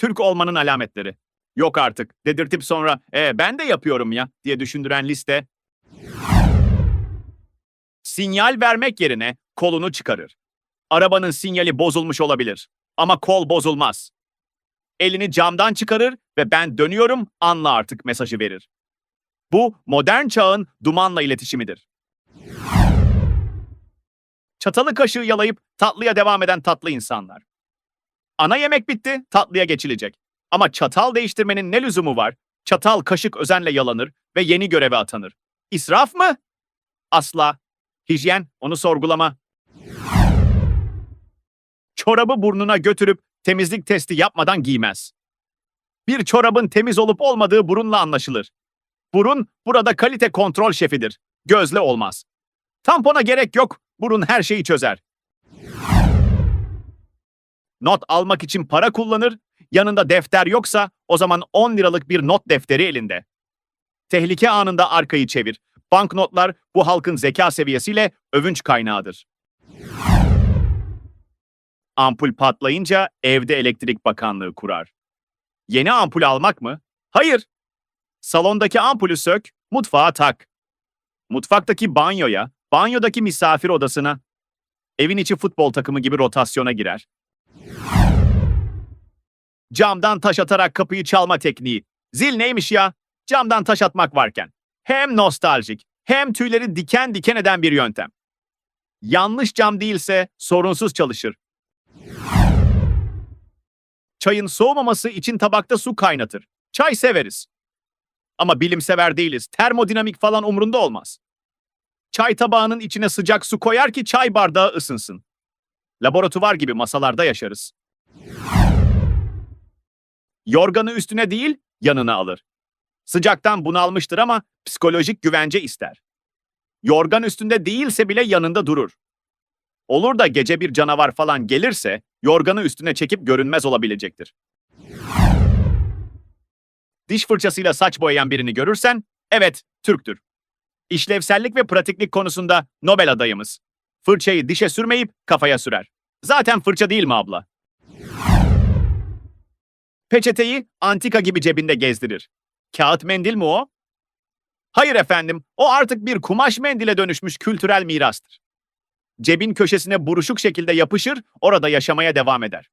Türk olmanın alametleri. Yok artık dedirtip sonra e, ben de yapıyorum ya diye düşündüren liste. Sinyal vermek yerine kolunu çıkarır. Arabanın sinyali bozulmuş olabilir ama kol bozulmaz. Elini camdan çıkarır ve ben dönüyorum anla artık mesajı verir. Bu modern çağın dumanla iletişimidir. Çatalı kaşığı yalayıp tatlıya devam eden tatlı insanlar. Ana yemek bitti, tatlıya geçilecek. Ama çatal değiştirmenin ne lüzumu var? Çatal kaşık özenle yalanır ve yeni göreve atanır. İsraf mı? Asla. Hijyen, onu sorgulama. Çorabı burnuna götürüp temizlik testi yapmadan giymez. Bir çorabın temiz olup olmadığı burunla anlaşılır. Burun burada kalite kontrol şefidir. Gözle olmaz. Tampona gerek yok. Burun her şeyi çözer. Not almak için para kullanır. Yanında defter yoksa o zaman 10 liralık bir not defteri elinde. Tehlike anında arkayı çevir. Banknotlar bu halkın zeka seviyesiyle övünç kaynağıdır. Ampul patlayınca evde elektrik bakanlığı kurar. Yeni ampul almak mı? Hayır. Salondaki ampulü sök, mutfağa tak. Mutfaktaki banyoya, banyodaki misafir odasına. Evin içi futbol takımı gibi rotasyona girer. Camdan taş atarak kapıyı çalma tekniği. Zil neymiş ya? Camdan taş atmak varken. Hem nostaljik, hem tüyleri diken diken eden bir yöntem. Yanlış cam değilse sorunsuz çalışır. Çayın soğumaması için tabakta su kaynatır. Çay severiz. Ama bilimsever değiliz. Termodinamik falan umrunda olmaz. Çay tabağının içine sıcak su koyar ki çay bardağı ısınsın. Laboratuvar gibi masalarda yaşarız. Yorganı üstüne değil, yanına alır. Sıcaktan bunalmıştır ama psikolojik güvence ister. Yorgan üstünde değilse bile yanında durur. Olur da gece bir canavar falan gelirse yorganı üstüne çekip görünmez olabilecektir. Diş fırçasıyla saç boyayan birini görürsen, evet, Türktür. İşlevsellik ve pratiklik konusunda Nobel adayımız. Fırçayı dişe sürmeyip kafaya sürer. Zaten fırça değil mi abla? Peçeteyi antika gibi cebinde gezdirir. Kağıt mendil mi o? Hayır efendim, o artık bir kumaş mendile dönüşmüş kültürel mirastır. Cebin köşesine buruşuk şekilde yapışır, orada yaşamaya devam eder.